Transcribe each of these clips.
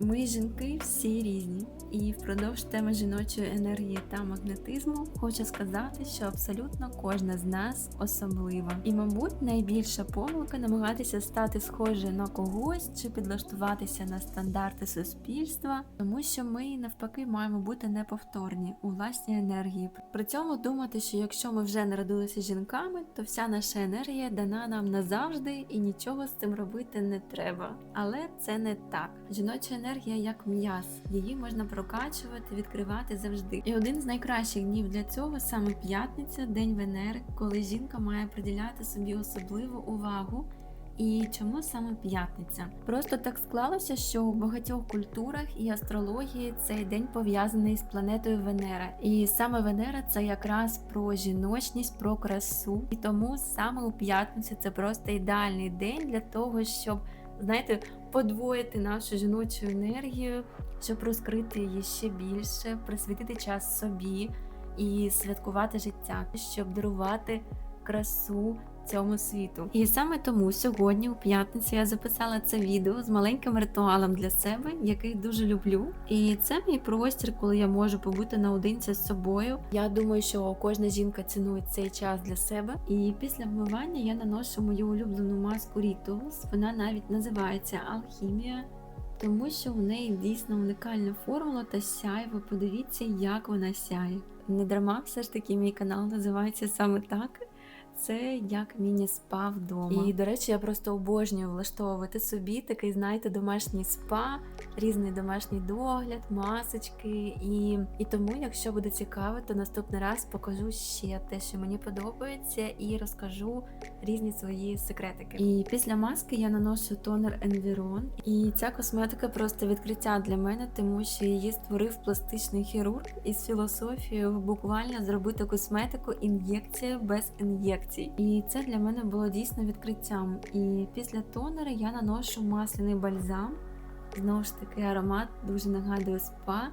Ми жінки всі різні, і впродовж теми жіночої енергії та магнетизму хочу сказати, що абсолютно кожна з нас особлива. І, мабуть, найбільша помилка намагатися стати схожою на когось чи підлаштуватися на стандарти суспільства, тому що ми навпаки маємо бути неповторні у власній енергії. При цьому думати, що якщо ми вже народилися жінками, то вся наша енергія дана нам назавжди і нічого з цим робити не треба. Але це не так. Жіноча енергія як м'яз, її можна прокачувати, відкривати завжди. І один з найкращих днів для цього саме п'ятниця, день Венери, коли жінка має приділяти собі особливу увагу. І чому саме п'ятниця? Просто так склалося, що у багатьох культурах і астрології цей день пов'язаний з планетою Венера. І саме Венера це якраз про жіночність, про красу. І тому саме у п'ятницю це просто ідеальний день для того, щоб знаєте, подвоїти нашу жіночу енергію, щоб розкрити її ще більше, присвятити час собі і святкувати життя, щоб дарувати красу цьому світу. І саме тому сьогодні, у п'ятницю, я записала це відео з маленьким ритуалом для себе, який дуже люблю. І це мій простір, коли я можу побути наодинці з собою. Я думаю, що кожна жінка цінує цей час для себе. І після вмивання я наношу мою улюблену маску Rituals. Вона навіть називається Алхімія. Тому що у неї дійсно унікальна формула та сяйво. Подивіться, як вона сяє. Не дарма все ж таки мій канал називається саме так. Це як міні-спа вдома. І, до речі, я просто обожнюю влаштовувати собі такий, знаєте, домашній спа, різний домашній догляд, масочки. І і тому, якщо буде цікаво, то наступний раз покажу ще те, що мені подобається, і розкажу різні свої секретики. І після маски я наношу тонер Environ. І ця косметика просто відкриття для мене, тому що її створив пластичний хірург із філософією буквально зробити косметику ін'єкція без ін'єкції ін'єкцій. І це для мене було дійсно відкриттям. І після тонера я наношу масляний бальзам. Знову ж таки, аромат дуже нагадує спа.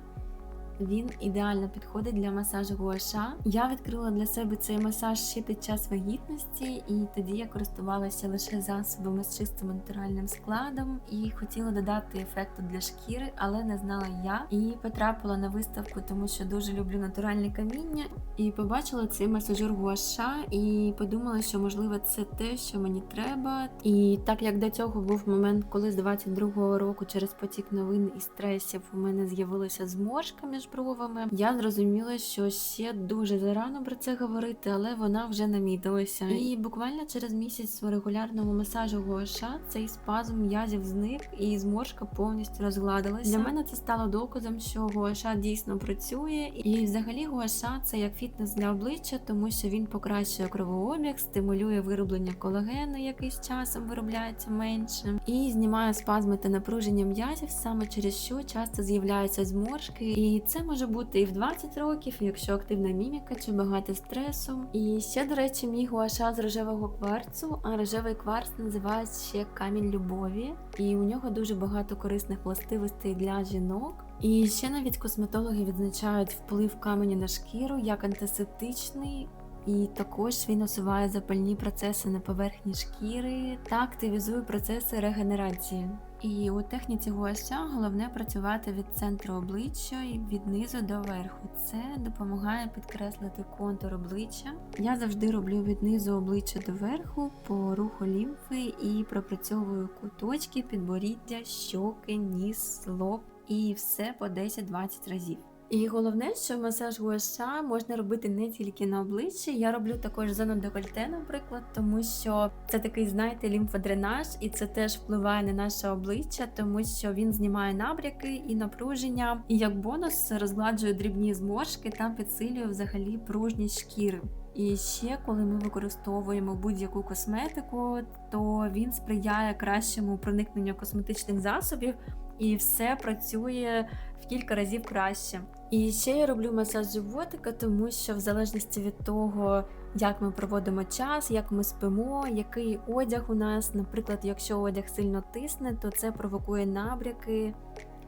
Він ідеально підходить для масажу гуаша. Я відкрила для себе цей масаж ще під час вагітності, і тоді я користувалася лише засобами з чистим натуральним складом і хотіла додати ефекту для шкіри, але не знала я. І потрапила на виставку, тому що дуже люблю натуральне каміння. І побачила цей масажер гуаша, і подумала, що можливо це те, що мені треба. І так як до цього був момент, коли з 22-го року через потік новин і стресів у мене з'явилися зморшка між бровами. Я зрозуміла, що ще дуже зарано про це говорити, але вона вже намітилася. І буквально через місяць регулярного масажу гуаша цей спазм м'язів зник і зморшка повністю розгладилася. Для мене це стало доказом, що гуаша дійсно працює, і взагалі гуаша це як фітнес для обличчя, тому що він покращує кровообіг, стимулює вироблення колагену, який з часом виробляється менше, і знімає спазми та напруження м'язів, саме через що часто з'являються зморшки. І це може бути і в 20 років, якщо активна міміка чи багато стресу. І ще, до речі, мій гуаша з рожевого кварцу, а рожевий кварц називають ще камінь любові, і у нього дуже багато корисних властивостей для жінок. І ще навіть косметологи відзначають вплив каменю на шкіру як антисептичний. І також він усуває запальні процеси на поверхні шкіри та активізує процеси регенерації. І у техніці гуася головне працювати від центру обличчя і від низу до верху. Це допомагає підкреслити контур обличчя. Я завжди роблю від низу обличчя до верху по руху лімфи і пропрацьовую куточки, підборіддя, щоки, ніс, лоб і все по 10-20 разів. І головне, що масаж гуаша можна робити не тільки на обличчі. Я роблю також зону декольте, наприклад, тому що це такий, знаєте, лімфодренаж, і це теж впливає на наше обличчя, тому що він знімає набряки і напруження. І як бонус розгладжує дрібні зморшки та підсилює взагалі пружність шкіри. І ще, коли ми використовуємо будь-яку косметику, то він сприяє кращому проникненню косметичних засобів і все працює в кілька разів краще. І ще я роблю масаж животика, тому що в залежності від того, як ми проводимо час, як ми спимо, який одяг у нас, наприклад, якщо одяг сильно тисне, то це провокує набряки,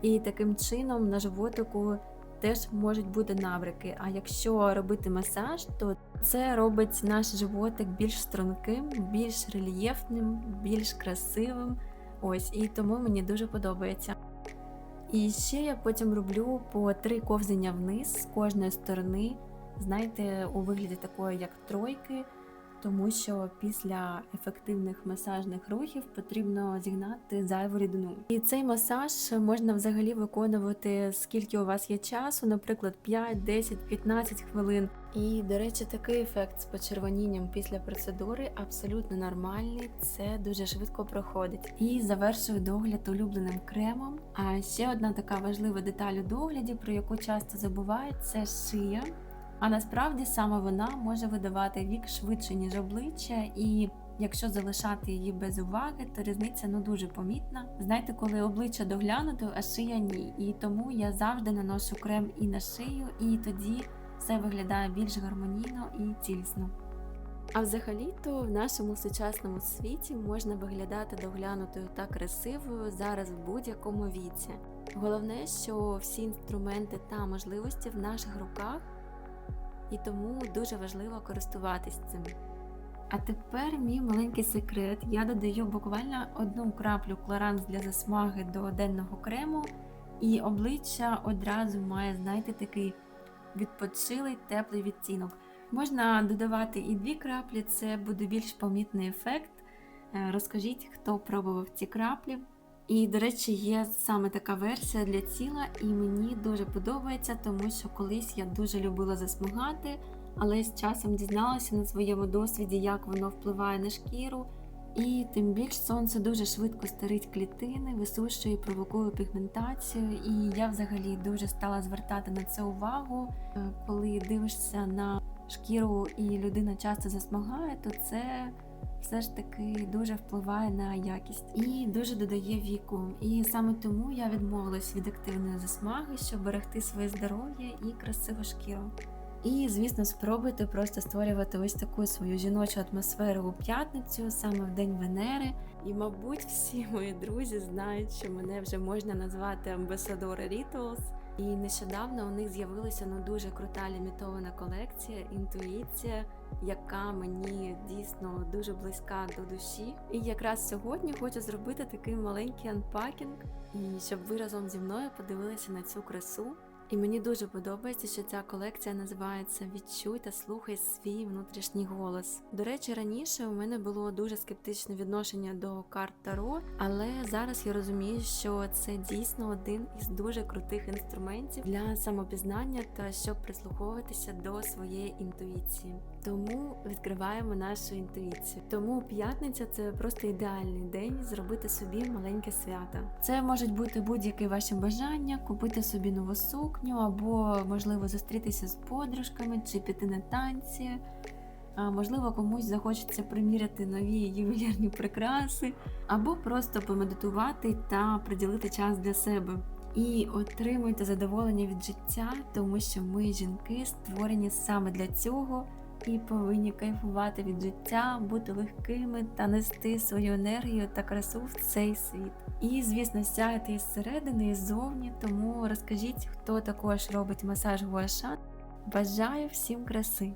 і таким чином на животику теж можуть бути набряки. А якщо робити масаж, то це робить наш животик більш струнким, більш рельєфним, більш красивим. Ось і тому мені дуже подобається. І ще я потім роблю по три ковзання вниз з кожної сторони, знаєте, у вигляді такої, як тройки, тому що після ефективних масажних рухів потрібно зігнати зайву рідину. І цей масаж можна взагалі виконувати скільки у вас є часу, наприклад, 5, 10, 15 хвилин. І, до речі, такий ефект з почервонінням після процедури абсолютно нормальний, це дуже швидко проходить. І завершую догляд улюбленим кремом. А ще одна така важлива деталь у догляді, про яку часто забувають, це шия. А насправді саме вона може видавати вік швидше, ніж обличчя, і якщо залишати її без уваги, то різниця ну дуже помітна. Знаєте, коли обличчя доглянуто, а шия ні. І тому я завжди наношу крем і на шию, і тоді все виглядає більш гармонійно і цілісно. А взагалі-то в нашому сучасному світі можна виглядати доглянутою та красивою зараз в будь-якому віці. Головне, що всі інструменти та можливості в наших руках і тому дуже важливо користуватись цим. А тепер мій маленький секрет. Я додаю буквально одну краплю клоранс для засмаги до денного крему, і обличчя одразу має, знаєте, такий відпочилий теплий відтінок. Можна додавати і дві краплі, це буде більш помітний ефект. Е, Розкажіть, хто пробував ці краплі. І, до речі, є саме така версія для тіла, і мені дуже подобається, тому що колись я дуже любила засмагати, але з часом дізналася на своєму досвіді, як воно впливає на шкіру. І тим більш сонце дуже швидко старить клітини, висушує, провокує пігментацію. І я взагалі дуже стала звертати на це увагу. Е, Коли дивишся на шкіру і людина часто засмагає, то це все ж таки дуже впливає на якість і дуже додає віку. І саме тому я відмовилась від активної засмаги, щоб берегти своє здоров'я і красиву шкіру. І, звісно, спробуйте просто створювати ось таку свою жіночу атмосферу у п'ятницю, саме в день Венери. І, мабуть, всі мої друзі знають, що мене вже можна назвати амбасадор Rituals. І нещодавно у них з'явилася ну дуже крута лімітована колекція інтуїція, яка мені дійсно дуже близька до душі. І якраз сьогодні хочу зробити такий маленький анпакінг, щоб ви разом зі мною подивилися на цю красу. І мені дуже подобається, що ця колекція називається Відчуй та слухай свій внутрішній голос. До речі, раніше у мене було дуже скептичне відношення до карт Таро, але зараз я розумію, що це дійсно один із дуже крутих інструментів для самопізнання та щоб прислуховуватися до своєї інтуїції. Тому відкриваємо нашу інтуїцію. Тому п'ятниця це просто ідеальний день зробити собі маленьке свято. Це можуть бути будь-які ваші бажання, купити собі нову сукню, або можливо зустрітися з подружками чи піти на танці. А, Можливо, комусь захочеться приміряти нові ювелірні прикраси, або просто помедитувати та приділити час для себе. І отримуйте задоволення від життя, тому що ми, жінки, створені саме для цього і повинні кайфувати від життя, бути легкими та нести свою енергію та красу в цей світ. І, звісно, сяяти із середини і ззовні, тому розкажіть, хто також робить масаж гуаша. Бажаю всім краси!